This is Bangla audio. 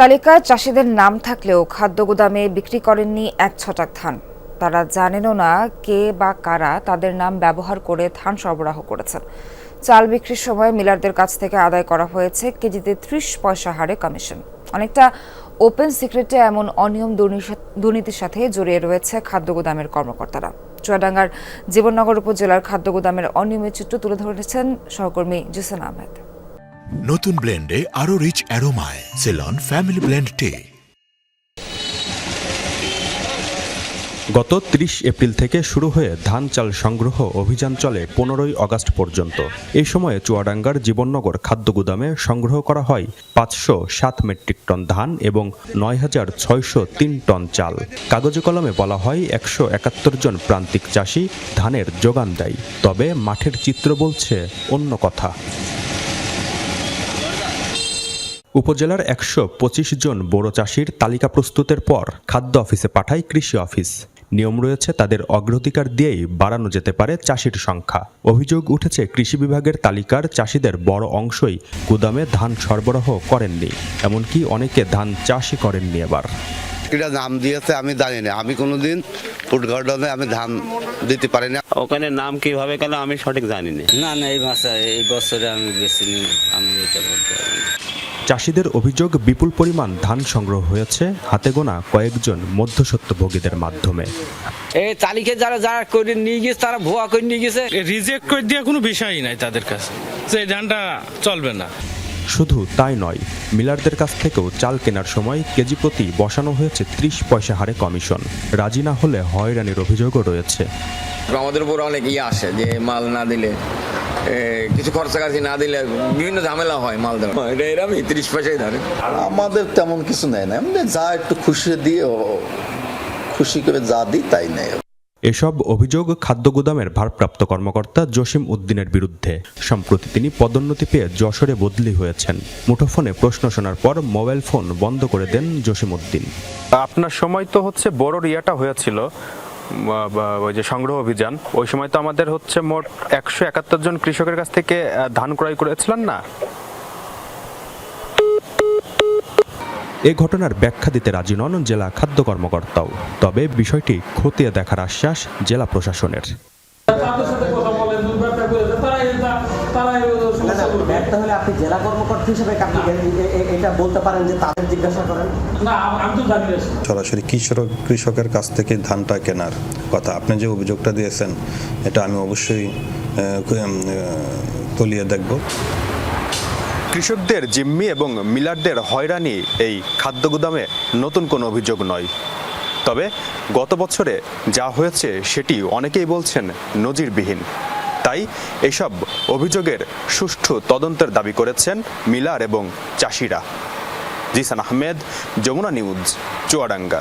তালিকায় চাষিদের নাম থাকলেও খাদ্য গুদামে বিক্রি করেননি এক ছটাক ধান। তারা জানেনও না কে বা কারা তাদের নাম ব্যবহার করে ধান সরবরাহ করেছেন। চাল বিক্রির সময় মিলারদের কাছ থেকে আদায় করা হয়েছে কেজিতে ত্রিশ পয়সা হারে কমিশন। অনেকটা ওপেন সিক্রেটে এমন অনিয়ম দুর্নীতির সাথে জড়িয়ে রয়েছে খাদ্য গুদামের কর্মকর্তারা। চুয়াডাঙ্গার জীবননগর উপজেলার খাদ্য গুদামের অনিয়মের চিত্র তুলে ধরেছেন সহকর্মী জুসেন আহমেদ। নতুন ব্লেন্ডে আরও রিচ অ্যারোমায় সেলন ফ্যামিলি ব্লেন্ড টে গত ৩০ এপ্রিল থেকে শুরু হয়ে ধান চাল সংগ্রহ অভিযান চলে পনেরোই আগস্ট পর্যন্ত। এই সময়ে চুয়াডাঙ্গার জীবননগর খাদ্য গুদামে সংগ্রহ করা হয় পাঁচশো সাত মেট্রিক টন ধান এবং নয় হাজার ছয়শো তিন টন চাল। কাগজে কলমে বলা হয় একশো একাত্তর জন প্রান্তিক চাষি ধানের যোগান দেয়। তবে মাঠের চিত্র বলছে অন্য কথা। উপজেলার একশো পঁচিশ জন বড় চাষির তালিকা প্রস্তুতের পর খাদ্য অফিসে পাঠায় কৃষি অফিস। নিয়ম রয়েছে তাদের অগ্রাধিকার দিয়েই বাড়ানো যেতে পারে চাষির সংখ্যা। অভিযোগ উঠেছে কৃষি বিভাগের তালিকার চাষিদের বড় অংশই গুদামে ধান সরবরাহ করেননি, এমনকি অনেকে ধান চাষই করেননি এবার। এটা নাম দিয়েছে আমি জানি না। আমি কোনোদিন ফুড আমি ধান দিতে পারি না। ওখানে নাম কীভাবে গেল আমি সঠিক জানি না। না না এই মাসে এই বছরে আমি বেশি নিই আমি এটা বলতে পারি চাষিদের অভিযোগ বিপুল পরিমাণ ধান সংগ্রহ হয়েছে হাতে গোনা কয়েকজন মধ্যসত্ত্বভোগীদের মাধ্যমে। এই তালিকে যারা যারা করে নিয়ে গেছে তারা ভুয়া করে নিয়ে গেছে। রিজেক্ট করে দিয়ে কোনো বিষয়ই নাই তাদের কাছে। যে ধানটা চলবে না। শুধু তাই নয় মিলারদের কাছ থেকেও চাল কেনার সময় কেজি প্রতি বসানো হয়েছে ত্রিশ পয়সা হারে কমিশন। রাজি না হলে হয়রানির অভিযোগও রয়েছে। আমাদের উপর অনেক ইয়ে আসে যে মাল না দিলে কিছু খরচাকাছি না দিলে বিভিন্ন ঝামেলা হয় মাল দেওয়া এটা এরমই তিরিশ পয়সাই ধরে। আমাদের তেমন কিছু নেয় না। আমাদের যা একটু খুশি দিয়ে ও খুশি করে যা দিই তাই নেয়। এসব অভিযোগ খাদ্য গুদামের ভারপ্রাপ্ত কর্মকর্তা জসিম উদ্দিনের বিরুদ্ধে। সম্প্রতি তিনি পদোন্নতি পেয়ে যশোরে বদলি হয়েছেন। মুঠোফোনে প্রশ্ন শোনার পর মোবাইল ফোন বন্ধ করে দেন জসিম উদ্দিন। আপনার সময় তো হচ্ছে বড় রিয়াটা হয়েছিল ওই যে সংগ্রহ অভিযান। ওই সময় তো আমাদের হচ্ছে মোট একশো একাত্তর জন কৃষকের কাছ থেকে ধান ক্রয় করেছিলেন না? এ ঘটনার ব্যাখ্যা দিতে রাজি নন জেলা খাদ্য কর্মকর্তাও। তবে বিষয়টি খতিয়ে দেখার আশ্বাস জেলা প্রশাসনের। সরাসরি কৃষক কৃষকের কাছ থেকে ধানটা কেনার কথা। আপনি যে অভিযোগটা দিয়েছেন, এটা আমি অবশ্যই তলিয়ে দেখব। কৃষকদের জিম্মি এবং মিলারদের হয়রানি এই খাদ্য গুদামে নতুন কোনো অভিযোগ নয়। তবে গত বছরে যা হয়েছে সেটি অনেকেই বলছেন নজিরবিহীন। তাই এসব অভিযোগের সুষ্ঠু তদন্তের দাবি করেছেন মিলার এবং চাষিরা। জিসান আহমেদ, যমুনা নিউজ, চুয়াডাঙ্গা।